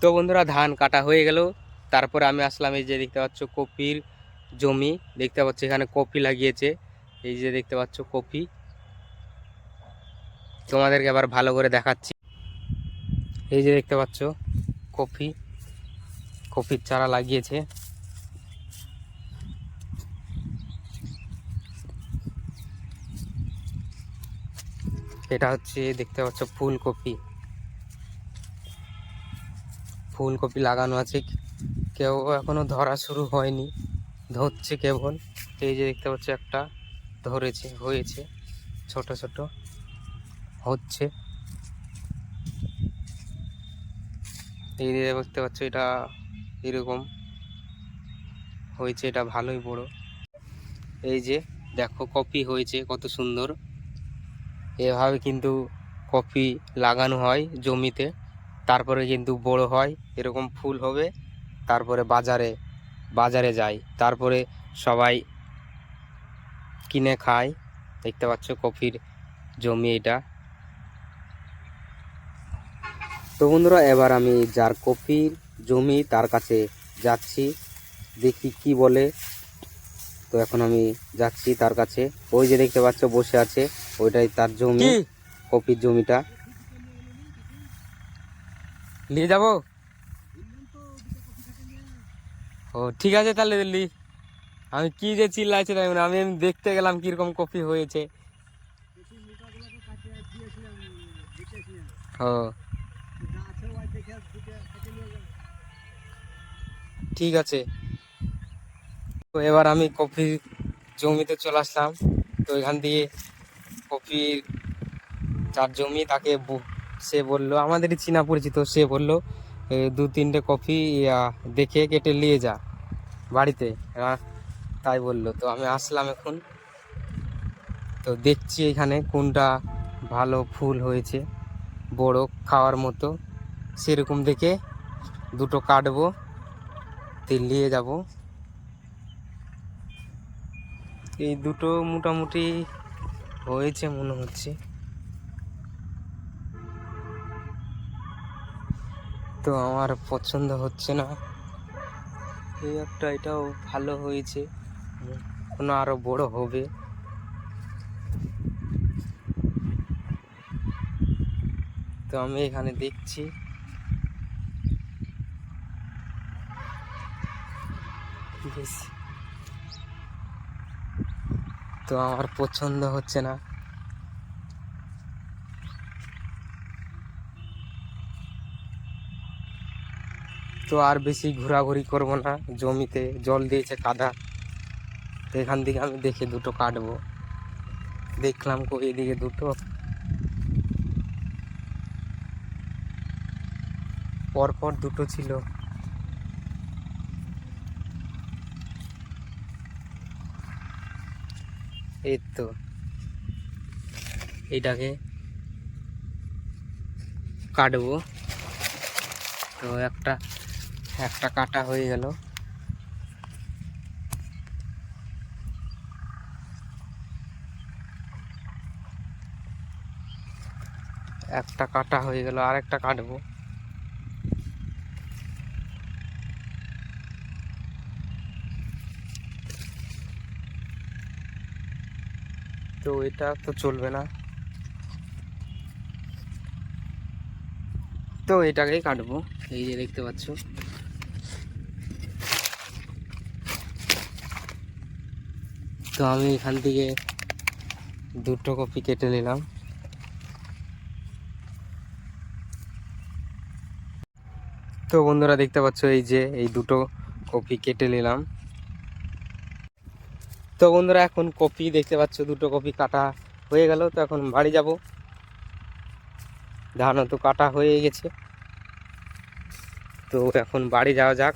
তো বন্ধুরা, ধান কাটা হয়ে গেল। তারপরে আমি আসলাম এই যে দেখতে পাচ্ছ কপির জমি। দেখতে পাচ্ছ এখানে কপি লাগিয়েছে। এই যে দেখতে পাচ্ছ কপি। তোমাদেরকে আবার ভালো করে দেখাচ্ছি। এই যে দেখতে পাচ্ছ কপি। কপির চারা লাগিয়েছে। এটা হচ্ছে, দেখতে পাচ্ছ ফুলকপি। ফুলকপি লাগানো আছে। কেউ এখনও ধরা শুরু হয়নি। ধরছে কেবল। এই যে দেখতে পাচ্ছ একটা ধরেছে, হয়েছে। ছোট ছোট হচ্ছে। এই যে দেখতে পাচ্ছ এটা এরকম হয়েছে, এটা ভালোই বড়। এই যে দেখো কপি হয়েছে, কত সুন্দর। এভাবে কিন্তু কপি লাগানো হয় জমিতে। তারপরে কিন্তু বড় হয় এরকম ফুল হবে। তারপরে বাজারে বাজারে যায় তারপরে সবাই কিনে খায়। দেখতে পাচ্ছ কপির জমি এটা। তো বন্ধুরা এবার আমি যার কপির জমি তার কাছে যাচ্ছি। দেখি কি বলে। তো এখন আমি যাচ্ছি তার কাছে। ওই যে দেখতে পাচ্ছ বসে আছে ওইটাই তার জমি কপির জমিটা। নিয়ে যাব? ও, ঠিক আছে তাহলে দিল্লি। আমি কি যে চিল্লাইছে তাই না, আমি দেখতে গেলাম কীরকম কপি হয়েছে। ও। ঠিক আছে। তো এবার আমি কফি জমিতে চলে আসলাম। তো এখান দিয়ে কফি যার জমি তাকে সে বলল, আমাদেরই চীনা পরিচিত, সে বলল দু তিনটে কফি দেখে কেটে নিয়ে যা বাড়িতে। তাই বলল। তো আমি আসলাম এখন। তো দেখছি এখানে কোনটা ভালো ফুল হয়েছে, বড় খাওয়ার মতো। সেরকম দেখে দুটো কাটবো নিয়ে যাব। এই দুটো মোটামুটি হয়েছে মনে হচ্ছে। তো আমার পছন্দ হচ্ছে না। এই একটা এটাও ভালো হয়েছে। কোনো আরও বড় হবে। তো আমি এখানে দেখছি। তো আমার পছন্দ হচ্ছে না। তো আর বেশি ঘোরাঘুরি করব না। জমিতে জল দিয়েছে কাদা। তো এখান থেকে আমি দেখে দুটো কাটবো। দেখলাম কো এদিকে দুটো। পরপর দুটো ছিল। এই তো। এইটাকে কাটবো। তো একটা একটা কাটা হয়ে গেল। একটা কাটা হয়ে গেল আর একটা কাটবো। তো এটা তো চলবে না। তো এটাকেই কাটবো, এই যে দেখতে পাচ্ছ। তো আমি এখান থেকে দুটো কপি কেটে নিলাম। তো বন্ধুরা দেখতে পাচ্ছ এই যে এই দুটো কপি কেটে নিলাম। তো বন্ধুরা এখন কপি দেখতে পাচ্ছ, দুটো কপি কাটা হয়ে গেল, তো এখন বাড়ি যাব। ধানও তো কাটা হয়ে গেছে। তো এখন বাড়ি যাওয়া যাক।